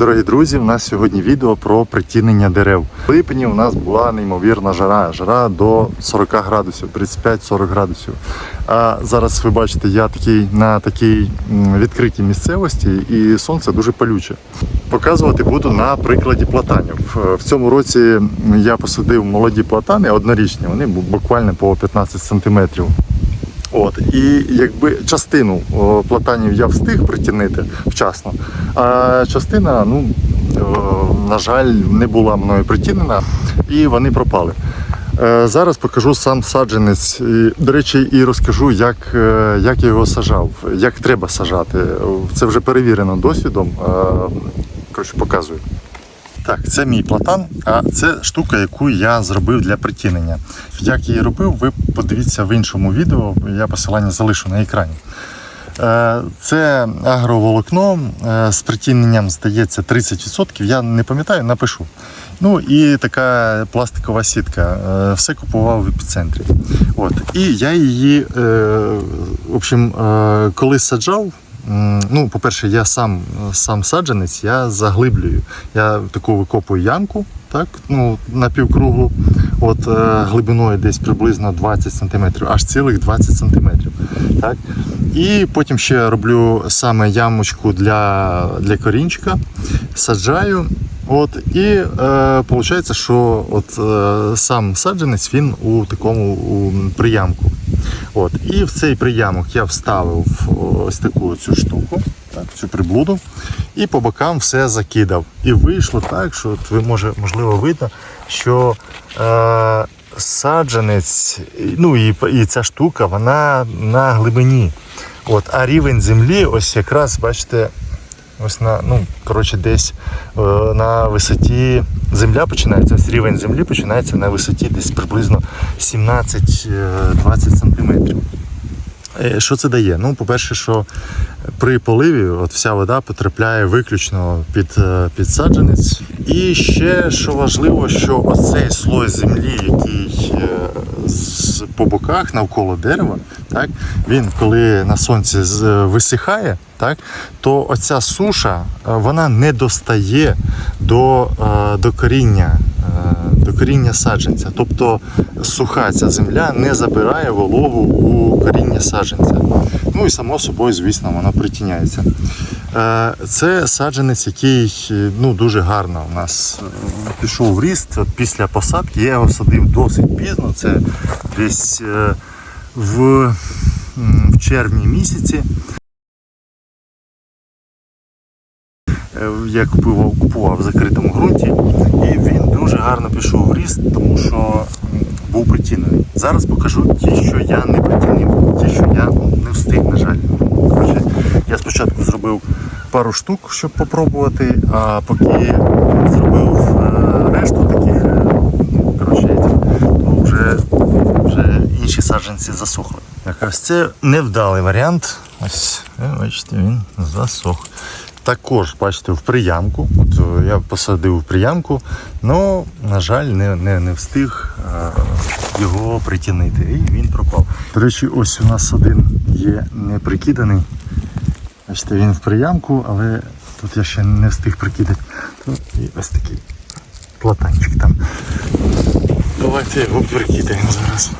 Дорогі друзі, у нас сьогодні відео про притінення дерев. В липні у нас була неймовірна жара, жара до 40 градусів, 35-40 градусів. А зараз ви бачите, я такий на такій відкритій місцевості і сонце дуже палюче. Показувати буду на прикладі платанів. Е, В цьому році я посадив молоді платани однорічні, вони бу- буквально по 15 сантиметрів. От і якби частину платанів я встиг притінити вчасно, а частина, ну на жаль, не була мною притінена, і вони пропали. Е, Зараз покажу сам саджанець. До речі, і розкажу, як, е, як його сажав, як треба сажати. Це вже перевірено досвідом. Е, Коротше, показую. Так, це мій платан, а це штука, яку я зробив для притінення. Як я її робив, ви подивіться в іншому відео, я посилання залишу на екрані. Е, Це агроволокно е, з притіненням, здається, 30%. Я не пам'ятаю, напишу. Ну і така пластикова сітка. Е, Все купував в епіцентрі. От. І я її, в общем, коли саджав, Ну, по-перше, я сам, сам саджанець, я заглиблюю. Я таку викопую ямку, так, ну, напівкруглу, от е, глибиною десь приблизно 20 см, аж цілих 20 см. Так. І потім ще роблю саме ямочку для, для корінчика, саджаю. От, і е, що от, е, сам саджанець він у такому у, приямку. От, і в цей приямок я вставив ось таку цю штуку, так, цю приблуду, і по бокам все закидав. І вийшло так, що от ви може, можливо видно, що е, саджанець, ну і, і ця штука, вона на глибині. От, а рівень землі, ось якраз, бачите, ось на, ну, коротше, десь е, на висоті земля починається, ось рівень землі починається на висоті десь приблизно 17-20 сантиметрів. Е, Що це дає? Ну, по-перше, що при поливі от вся вода потрапляє виключно під, е, під саджанець. І ще що важливо, що оцей слой землі, який е, по боках навколо дерева, так, він коли на сонці висихає, так, то оця суша вона не достає до, до коріння. До коріння саджанця. Тобто суха ця земля не забирає вологу у коріння саджанця. Ну і само собою, звісно, воно притіняється. Е, Це саджанець, який е, ну, дуже гарно у нас е, пішов в ріст після посадки. Я його садив досить пізно, це десь в, в червні місяці. Я купував, купував в закритому ґрунті, і він дуже гарно пішов в ріст, тому що був притінений. Зараз покажу ті, що я не притінив, ті, що я не встиг, на жаль. Я спочатку зробив пару штук, щоб попробувати, а поки зробив е, решту таких, е, коротше, то вже, вже інші саджанці засохли. Так, це невдалий варіант. Ось, бачите, він засох. Також, бачите, в приямку. От е, я посадив в приямку, але, на жаль, не, не, не встиг е, його притінити. І він пропав. До речі, ось у нас один є не прикиданий. Бачите, він в приямку, але тут я ще не встиг прикидати. Тут і ось такий платанчик там. Давайте його прикидаємо зараз.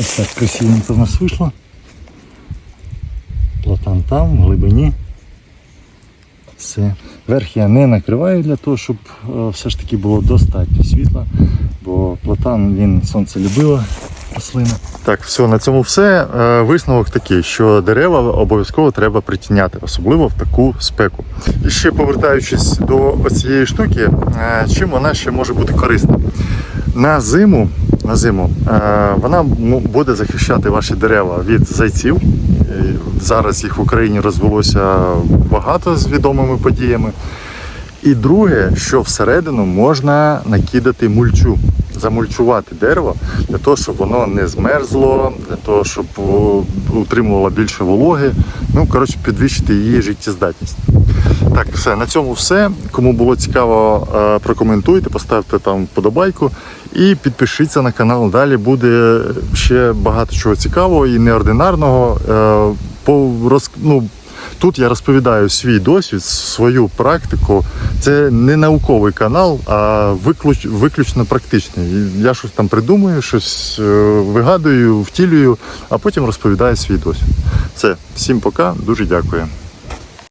Ось так красивенько в нас вийшло. Платан там, в глибині. Все. Верх я не накриваю для того, щоб е, все ж таки було достатньо світла, бо платан він сонцелюбива рослина. Так, все, на цьому все. Е, Висновок такий, що дерева обов'язково треба притіняти, особливо в таку спеку. І ще повертаючись до цієї штуки, е, чим вона ще може бути корисна. На зиму, на зиму е, вона буде захищати ваші дерева від зайців. Е, Зараз їх в Україні розвелося багато з відомими подіями. І друге, що всередину можна накидати мульчу, замульчувати дерево для того, щоб воно не змерзло, для того, щоб утримувало більше вологи. Ну, коротше, підвищити її життєздатність. Так, все, на цьому все. Кому було цікаво, е, прокоментуйте, поставте там вподобайку і підпишіться на канал. Далі буде ще багато чого цікавого і неординарного. Е, По роз... ну, Тут я розповідаю свій досвід, свою практику. Це не науковий канал, а виключ, виключно практичний. Я щось там придумую, щось е, вигадую, втілюю, а потім розповідаю свій досвід. Все, всім пока, дуже дякую.